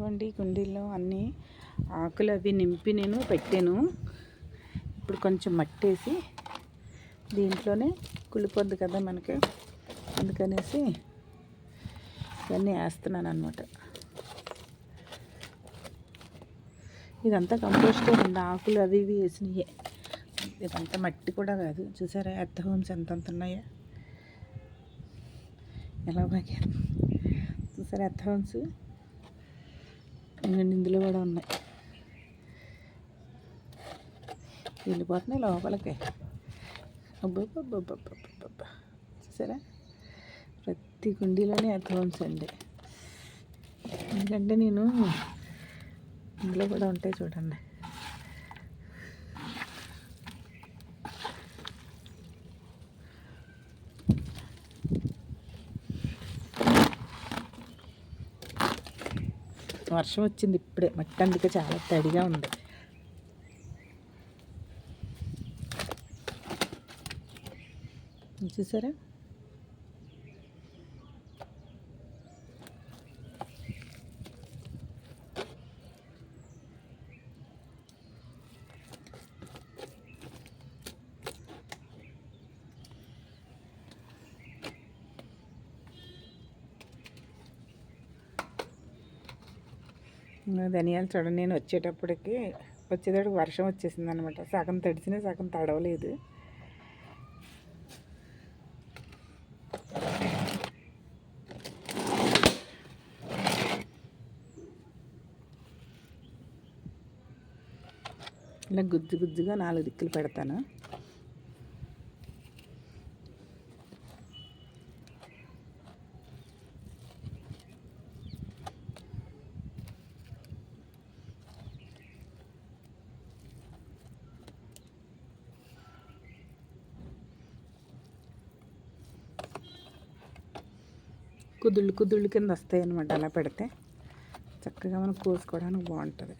ఇదిగోండి కుండీల్లో అన్నీ ఆకులు అవి నింపి నేను పెట్టాను. ఇప్పుడు కొంచెం మట్టేసి దీంట్లోనే కుళ్ళిపోద్ది కదా మనకి. అందుకనేసి ఇవన్నీ వేస్తున్నాను అనమాట ఇదంతా కంపోస్టే ఉంది ఆకులు అవి ఇవి వేసినాయి. ఇదంతా మట్టి కూడా కాదు. చూసారా ఎర్త్ హోమ్స్ ఎంతంత ఉన్నాయా? ఎలా బాగా చూసారా ఎర్త్ హోమ్స్? ఇంకండి ఇందులో కూడా ఉన్నాయి. వెళ్ళిపోతున్నాయి లోపలికి. అబ్బబ్బబ్బబ్బబ్బబ్బబ్బ. చూసారా? ప్రతి కుండీలోనే ఎర్త్ అండి. ఎందుకంటే నేను ఇందులో కూడా ఉంటాయి చూడండి. వర్షం వచ్చింది ఇప్పుడే. మట్టి అందుకే చాలా తడిగా ఉంది. చూసారా? ధనియాలు చూడండి నేను వచ్చేటప్పటికి వచ్చేటప్పుడు వర్షం వచ్చేసింది అనమాట సగం తడిసిన సగం తడవలేదు. ఇలా గుజ్జు గుజ్జుగా నాలుగు దిక్కులు పెడతాను. కుదుళ్ళు కుదుళ్ళు కింద వస్తాయి అనమాట అలా పెడితే చక్కగా మనం కోసుకోవడానికి బాగుంటుంది.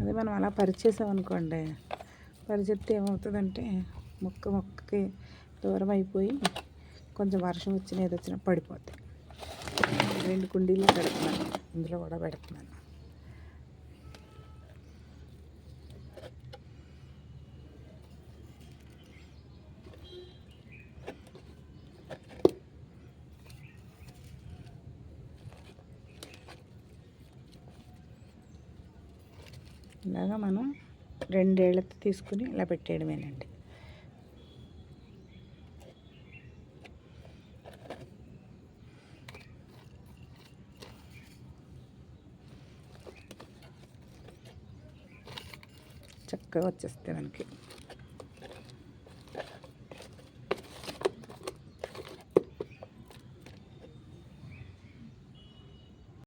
అదే మనం అలా పరిచేసామనుకోండి పరిచెప్తే ఏమవుతుందంటే మొక్క మొక్కకి దూరం అయిపోయి కొంచెం వర్షం వచ్చిన ఏదో వచ్చినా పడిపోతాయి. రెండు కుండీలు పెడుతున్నాను ఇందులో కూడా పెడుతున్నాను. ఇలాగా మనం రెండేళ్ళతో తీసుకుని ఇలా పెట్టేయడమేనండి. చక్కగా వచ్చేస్తాయి మనకి.